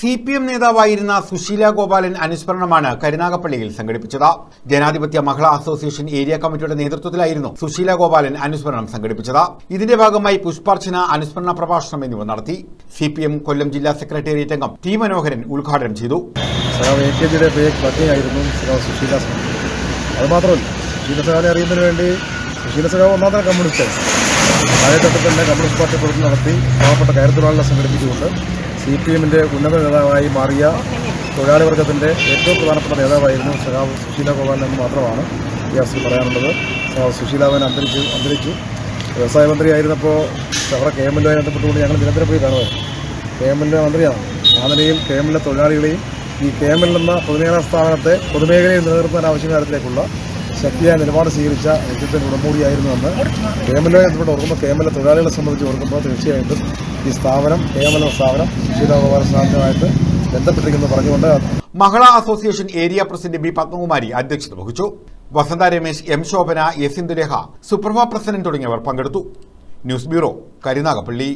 C P M നേതാവായിരുന്ന സുശീല ഗോപാലൻ അനുസ്മരണമാണ് കരുനാഗപ്പള്ളിയിൽ സംഘടിപ്പിച്ചത്. ജനാധിപത്യ മഹിളാ അസോസിയേഷൻ ഏരിയ കമ്മിറ്റിയുടെ നേതൃത്വത്തിലായിരുന്നു സുശീല ഗോപാലൻ അനുസ്മരണം സംഘടിപ്പിച്ചത്. ഇതിന്റെ ഭാഗമായി പുഷ്പാർച്ചന അനുസ്മരണ പ്രഭാഷണം എന്നിവ നടത്തി സി പി എം കൊല്ലം ജില്ലാ സെക്രട്ടേറിയറ്റ് അംഗം ടി മനോഹരൻ ഉദ്ഘാടനം ചെയ്തു. അതുമാത്രമല്ല സുശീല വേണ്ടി സുശീല കമ്മ്യൂണിസ്റ്റ്. താഴെത്തട്ടിൽ തന്നെ കമ്മ്യൂണിസ്റ്റ് പാർട്ടി പ്രവർത്തനം നടത്തി പാവപ്പെട്ട കയർത്തൊഴിലാളികളെ സംഘടിപ്പിച്ചുകൊണ്ട് സി പി എമ്മിന്റെ ഉന്നത നേതാവായി മാറിയ തൊഴിലാളി വർഗത്തിന്റെ ഏറ്റവും പ്രധാനപ്പെട്ട നേതാവായിരുന്നു സഖാവ് സുശീല ഗോപാലൻ എന്ന് മാത്രമാണ് ഈ അവസരത്തിൽ പറയാനുള്ളത്. സഖാവ് സുശീലാവൻ അന്തരിച്ചു അന്തരിച്ചു. വ്യവസായ മന്ത്രിയായിരുന്നപ്പോൾ അവരുടെ കെ എം എല്ലുമായി ബന്ധപ്പെട്ടുകൊണ്ട് ഞങ്ങൾ നിരന്തരം പോയി കാണുമായിരുന്നു കെ എം എല്ലിന്റെ മന്ത്രിയാണ്. ആ നിലയിൽ കെ എം എൽ തൊഴിലാളികളെയും ഈ കെ എം എൽ എന്ന പൊതുമേഖലാ സ്ഥാപനത്തെ പൊതുമേഖലയിൽ നിലനിർത്താൻ ആവശ്യമായ കാര്യത്തിലേക്കുള്ള ശക്തിയായ നിലപാട് സ്വീകരിച്ച വ്യക്തിത്വം ഉടമൂടിയായിരുന്നുവെന്ന് കെ എം എല്ലുമായി ബന്ധപ്പെട്ട് ഓർക്കുമ്പോൾ കെ എം എല്ലിലെ തൊഴിലാളികളെ സംബന്ധിച്ച് ഓർക്കുമ്പോൾ തീർച്ചയായിട്ടും ഈ സ്ഥാപനം കേവല സ്ഥാപനം സുശീല സ്ഥാപനമായിട്ട് ബന്ധപ്പെട്ടിരിക്കുന്നു പറഞ്ഞുകൊണ്ട് Mahila association area president B Padmakumari അധ്യക്ഷത വഹിച്ചു. Vasantha Ramesh M Shobhana S Indulekha Suprabha president തുടങ്ങിയവർ പങ്കെടുത്തു. News bureau Karunagappally.